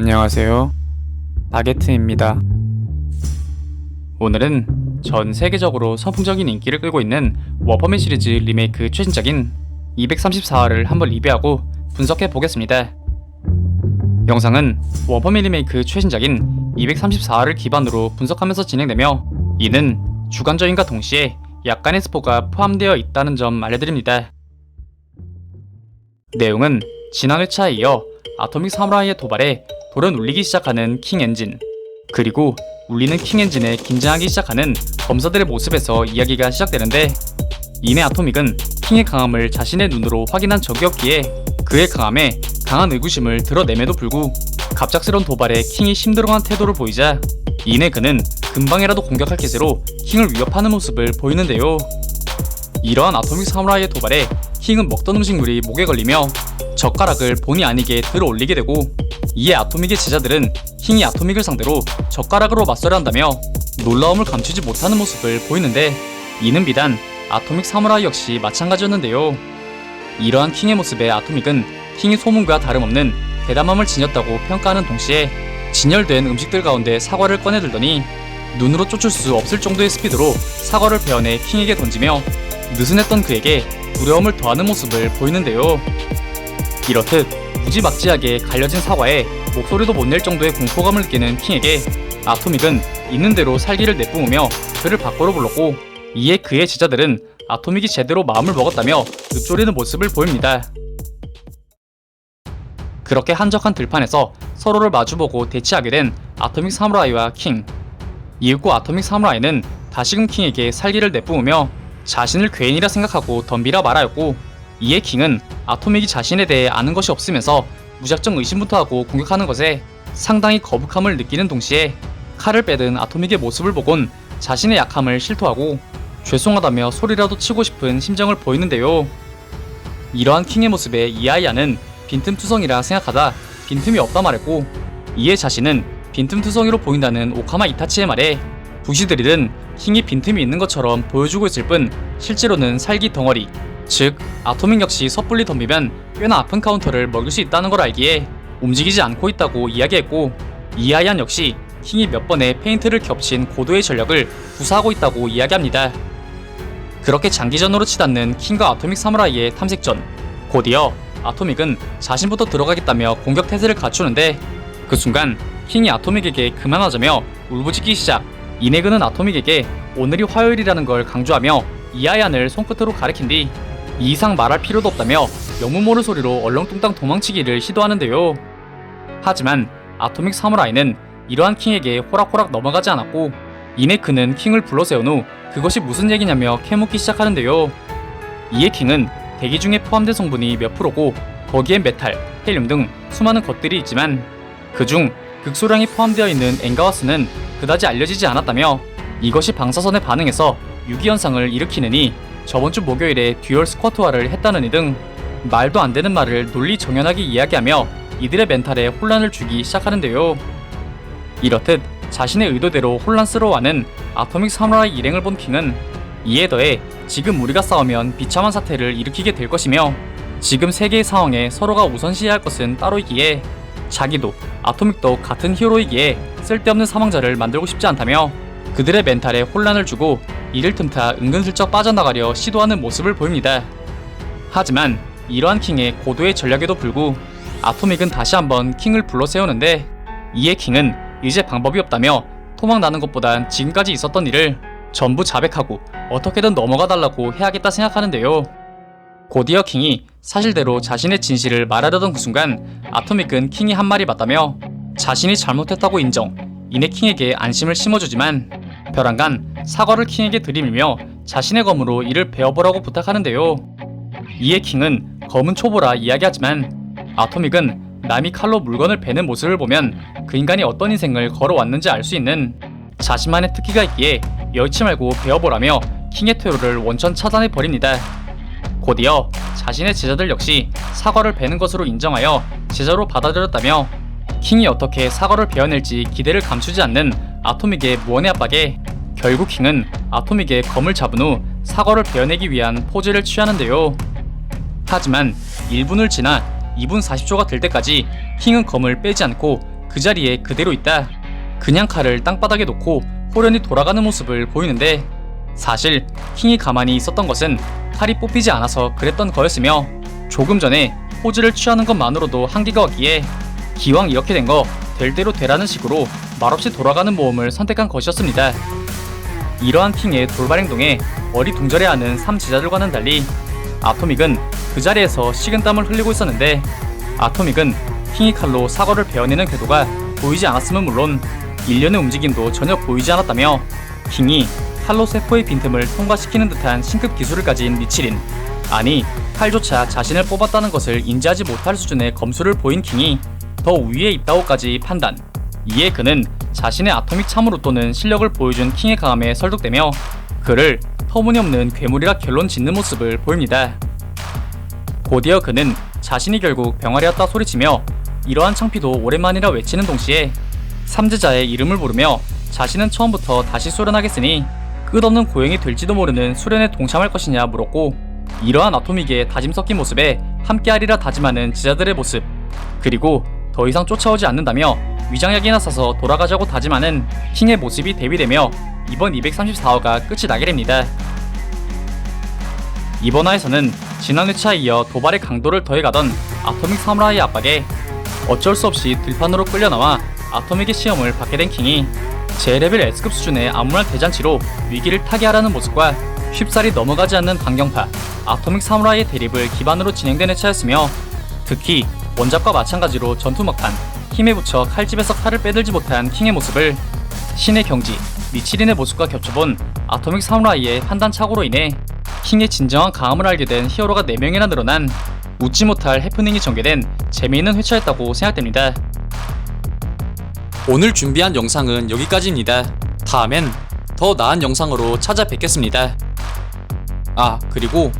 안녕하세요. 바게트입니다. 오늘은 전 세계적으로 선풍적인 인기를 끌고 있는 워퍼맨 시리즈 리메이크 최신작인 234화를 한번 리뷰하고 분석해 보겠습니다. 영상은 워퍼맨 리메이크 최신작인 234화를 기반으로 분석하면서 진행되며 이는 주관적인과 동시에 약간의 스포가 포함되어 있다는 점 알려드립니다. 내용은 지난 회차에 이어 아토믹 사무라이의 도발에 돌연 울리기 시작하는 킹 엔진 그리고 울리는 킹 엔진에 긴장하기 시작하는 검사들의 모습에서 이야기가 시작되는데 이내 아토믹은 킹의 강함을 자신의 눈으로 확인한 적이 없기에 그의 강함에 강한 의구심을 드러냄에도 불구 갑작스런 도발에 킹이 힘들어한 태도를 보이자 이내 그는 금방이라도 공격할 기세로 킹을 위협하는 모습을 보이는데요. 이러한 아토믹 사무라이의 도발에 킹은 먹던 음식물이 목에 걸리며 젓가락을 본의 아니게 들어 올리게 되고 이에 아토믹의 제자들은 킹이 아토믹을 상대로 젓가락으로 맞서려 한다며 놀라움을 감추지 못하는 모습을 보이는데 이는 비단 아토믹 사무라이 역시 마찬가지였는데요. 이러한 킹의 모습에 아토믹은 킹이 소문과 다름없는 대담함을 지녔다고 평가하는 동시에 진열된 음식들 가운데 사과를 꺼내들더니 눈으로 쫓을 수 없을 정도의 스피드로 사과를 베어내 킹에게 던지며 느슨했던 그에게 두려움을 더하는 모습을 보이는데요. 이렇듯 무지막지하게 갈려진 사과에 목소리도 못 낼 정도의 공포감을 느끼는 킹에게 아토믹은 있는 대로 살기를 내뿜으며 그를 밖으로 불렀고 이에 그의 제자들은 아토믹이 제대로 마음을 먹었다며 읊조리는 모습을 보입니다. 그렇게 한적한 들판에서 서로를 마주보고 대치하게 된 아토믹 사무라이와 킹. 이윽고 아토믹 사무라이는 다시금 킹에게 살기를 내뿜으며 자신을 괴인이라 생각하고 덤비라 말하였고 이에 킹은 아토믹이 자신에 대해 아는 것이 없으면서 무작정 의심부터 하고 공격하는 것에 상당히 거북함을 느끼는 동시에 칼을 빼든 아토믹의 모습을 보곤 자신의 약함을 실토하고 죄송하다며 소리라도 치고 싶은 심정을 보이는데요. 이러한 킹의 모습에 이아이아는 빈틈투성이라 생각하다 빈틈이 없다 말했고 이에 자신은 빈틈투성이로 보인다는 오카마 이타치의 말에 부시들이든 킹이 빈틈이 있는 것처럼 보여주고 있을 뿐 실제로는 살기 덩어리 즉 아토믹 역시 섣불리 덤비면 꽤나 아픈 카운터를 먹일 수 있다는 걸 알기에 움직이지 않고 있다고 이야기했고 이아이안 역시 킹이 몇 번의 페인트를 겹친 고도의 전력을 구사하고 있다고 이야기합니다. 그렇게 장기전으로 치닫는 킹과 아토믹 사무라이의 탐색전 곧이어 아토믹은 자신부터 들어가겠다며 공격 태세를 갖추는데 그 순간 킹이 아토믹에게 그만하자며 울부짖기 시작 이네그는 아토믹에게 오늘이 화요일이라는 걸 강조하며 이아얀을 손끝으로 가리킨 뒤 이 이상 말할 필요도 없다며 영무 모를 소리로 얼렁뚱땅 도망치기를 시도하는데요. 하지만 아토믹 사무라이는 이러한 킹에게 호락호락 넘어가지 않았고 이내 그는 킹을 불러세운 후 그것이 무슨 얘기냐며 캐묻기 시작하는데요. 이에 킹은 대기 중에 포함된 성분이 몇 프로고 거기엔 메탈, 헬륨 등 수많은 것들이 있지만 그중 극소량이 포함되어 있는 엔가와스는 그다지 알려지지 않았다며 이것이 방사선에 반응해서 유기현상을 일으키느니 저번 주 목요일에 듀얼 스쿼트화를 했다느니 등 말도 안 되는 말을 논리 정연하게 이야기하며 이들의 멘탈에 혼란을 주기 시작하는데요. 이렇듯 자신의 의도대로 혼란스러워하는 아토믹 사무라이 일행을 본 킹은 이에 더해 지금 우리가 싸우면 비참한 사태를 일으키게 될 것이며 지금 세계의 상황에 서로가 우선시해야 할 것은 따로이기에 자기도 아토믹도 같은 히어로이기에 쓸데없는 사망자를 만들고 싶지 않다며 그들의 멘탈에 혼란을 주고 이를 틈타 은근슬쩍 빠져나가려 시도하는 모습을 보입니다. 하지만 이러한 킹의 고도의 전략에도 불구 아토믹은 다시 한번 킹을 불러 세우는데 이에 킹은 이제 방법이 없다며 토막나는 것보단 지금까지 있었던 일을 전부 자백하고 어떻게든 넘어가 달라고 해야겠다 생각하는데요. 곧이어 킹이 사실대로 자신의 진실을 말하려던 그 순간 아토믹은 킹이 한 말이 맞다며 자신이 잘못했다고 인정 이내 킹에게 안심을 심어주지만 벼랑간 사과를 킹에게 들이밀며 자신의 검으로 이를 베어보라고 부탁하는데요. 이에 킹은 검은 초보라 이야기하지만 아토믹은 남이 칼로 물건을 베는 모습을 보면 그 인간이 어떤 인생을 걸어왔는지 알 수 있는 자신만의 특기가 있기에 여의치 말고 베어보라며 킹의 퇴로를 원천 차단해 버립니다. 곧이어 자신의 제자들 역시 사과를 베는 것으로 인정하여 제자로 받아들였다며 킹이 어떻게 사과를 베어낼지 기대를 감추지 않는 아토믹의 무언의 압박에 결국 킹은 아토믹의 검을 잡은 후 사과를 베어내기 위한 포즈를 취하는데요. 하지만 1분을 지나 2분 40초가 될 때까지 킹은 검을 빼지 않고 그 자리에 그대로 있다. 그냥 칼을 땅바닥에 놓고 호련히 돌아가는 모습을 보이는데 사실 킹이 가만히 있었던 것은 칼이 뽑히지 않아서 그랬던 거였으며 조금 전에 포즈를 취하는 것만으로도 한계가 왔기에 기왕 이렇게 된 거 될 대로 되라는 식으로 말없이 돌아가는 모험을 선택한 것이었습니다. 이러한 킹의 돌발 행동에 어리둥절해하는 삼 제자들과는 달리 아토믹은 그 자리에서 식은땀을 흘리고 있었는데 아토믹은 킹이 칼로 사거를 베어내는 궤도가 보이지 않았음은 물론 일련의 움직임도 전혀 보이지 않았다며 킹이 칼로 세포의 빈틈을 통과시키는 듯한 신급 기술을 가진 미치린 아니 칼조차 자신을 뽑았다는 것을 인지하지 못할 수준의 검수를 보인 킹이 더 위에 있다고까지 판단 이에 그는 자신의 아토믹 참으로 또는 실력을 보여준 킹의 강함에 설득되며 그를 터무니없는 괴물이라 결론 짓는 모습을 보입니다. 곧이어 그는 자신이 결국 병아리였다 소리치며 이러한 창피도 오랜만이라 외치는 동시에 삼제자의 이름을 부르며 자신은 처음부터 다시 수련하겠으니 끝없는 고행이 될지도 모르는 수련에 동참할 것이냐 물었고 이러한 아토믹의 다짐 섞인 모습에 함께하리라 다짐하는 제자들의 모습 그리고 더 이상 쫓아오지 않는다며 위장약이나 사서 돌아가자고 다짐하는 킹의 모습이 대비되며 이번 234화가 끝이 나게 됩니다. 이번 화에서는 지난 회차에 이어 도발의 강도를 더해가던 아토믹 사무라이의 압박에 어쩔 수 없이 들판으로 끌려나와 아토믹의 시험을 받게 된 킹이 제레벨 S급 수준의 암무랄 대잔치로 위기를 타개하라는 모습과 쉽사리 넘어가지 않는 강경파 아토믹 사무라이의 대립을 기반으로 진행된 회차였으며 특히 원작과 마찬가지로 전투 막판 힘에 붙여 칼집에서 칼을 빼들지 못한 킹의 모습을 신의 경지 미치린의 모습과 겹쳐본 아토믹 사무라이의 판단 착오로 인해 킹의 진정한 강함을 알게 된 히어로가 4명이나 늘어난 웃지 못할 해프닝이 전개된 재미있는 회차였다고 생각됩니다. 오늘 준비한 영상은 여기까지입니다. 다음엔 더 나은 영상으로 찾아뵙겠습니다. 아, 그리고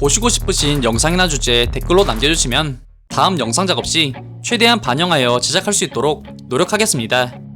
보시고 싶으신 영상이나 주제 댓글로 남겨주시면 다음 영상 작업 시 최대한 반영하여 제작할 수 있도록 노력하겠습니다.